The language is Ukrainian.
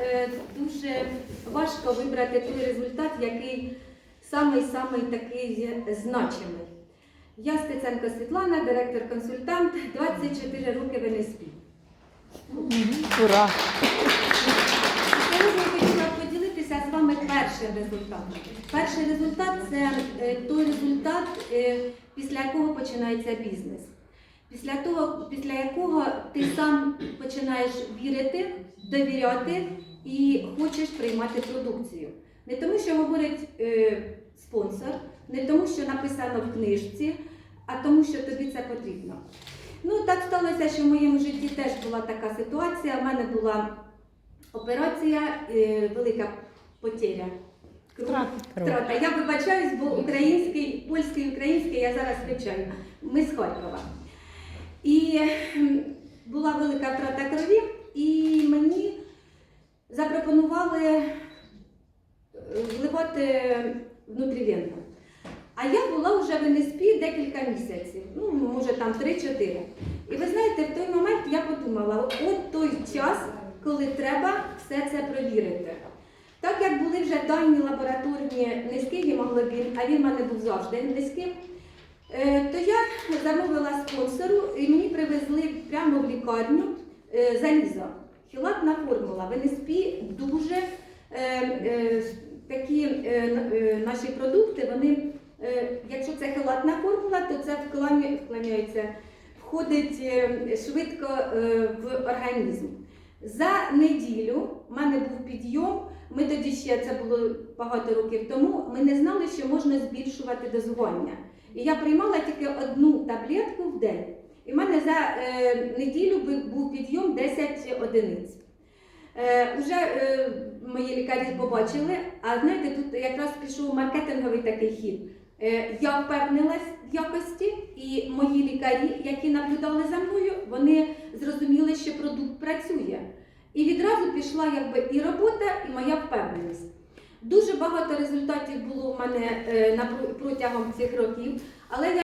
Е, Дуже важко вибрати той результат, який самий-самий такий значимий. Я Стеценко Світлана, директор-консультант, 24 роки в НСП. Ура! Сьогодні я хотіла поділитися з вами першим результатом. Перший результат це е, той результат, е, після якого починається бізнес. Після того, після якого ти сам починаєш вірити, довіряти і хочеш приймати продукцію. Не тому, що говорить е, спонсор, не тому, що написано в книжці, а тому, що тобі це потрібно. Ну, так сталося, що в моєму житті теж була така ситуація. У мене була операція, е, велика потеря. Втрата. Я вибачаюсь, бо український, польський, український я зараз вивчаю. Ми з Харкова. І була велика втрата крові, і мені запропонували е, вливати внутрівенно. А я була вже в НСП декілька місяців, ну, може там 3-4. І ви знаєте, в той момент я подумала, от той час, коли треба все це провірити. Так як були вже дані лабораторні низький гемоглобін, а він в мене був завжди низьким, е, то я замовила спонсору і мені привезли прямо в лікарню е, залізо. Хілатна формула. В НСП дуже е, е, такі е, е, наші продукти, вони, е, якщо це хелатна формула, то це вклоняється, входить е, швидко е, в організм. За неділю в мене був підйом. Ми тоді ще це було багато років тому. Ми не знали, що можна збільшувати дозування. І я приймала тільки одну таблетку в день. І в мене за е, неділю був підйом 10 одиниць. Е, уже е, мої лікарі побачили, а знаєте, тут якраз пішов маркетинговий такий хід. Е, я впевнилась в якості, і мої лікарі, які наблюдали за мною, вони зрозуміли, що продукт працює. І відразу пішла якби і робота, і моя впевненість. Дуже багато результатів мене е, протягом цих років, але я